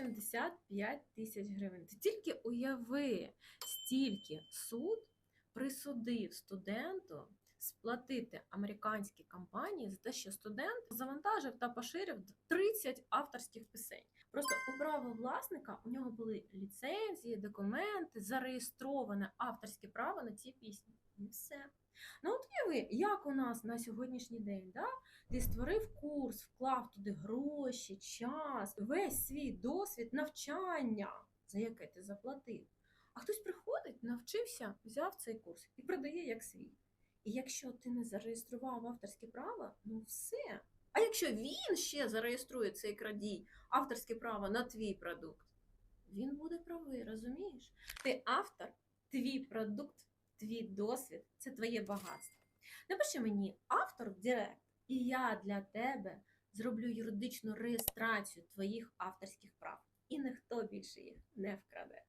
175 тисяч гривень. Ти тільки уяви, стільки суд присудив студенту сплатити американській компанії за те, що студент завантажив та поширив 30 авторських пісень. Просто у права власника у нього були ліцензії, документи, зареєстроване авторське право на ці пісні. І все. Ну от уяви, як у нас на сьогоднішній день, да? ти створив курс, вклав туди гроші, час, весь свій досвід навчання, за яке ти заплатив. А хтось приходить, навчився, взяв цей курс і продає як свій. І якщо ти не зареєстрував авторське право, ну все. А якщо він ще зареєструє цей крадій авторське право на твій продукт, він буде правий, розумієш? Ти автор, твій продукт, твій досвід це твоє багатство. Напиши мені автор в Директ, і я для тебе зроблю юридичну реєстрацію твоїх авторських прав. І ніхто більше їх не вкраде.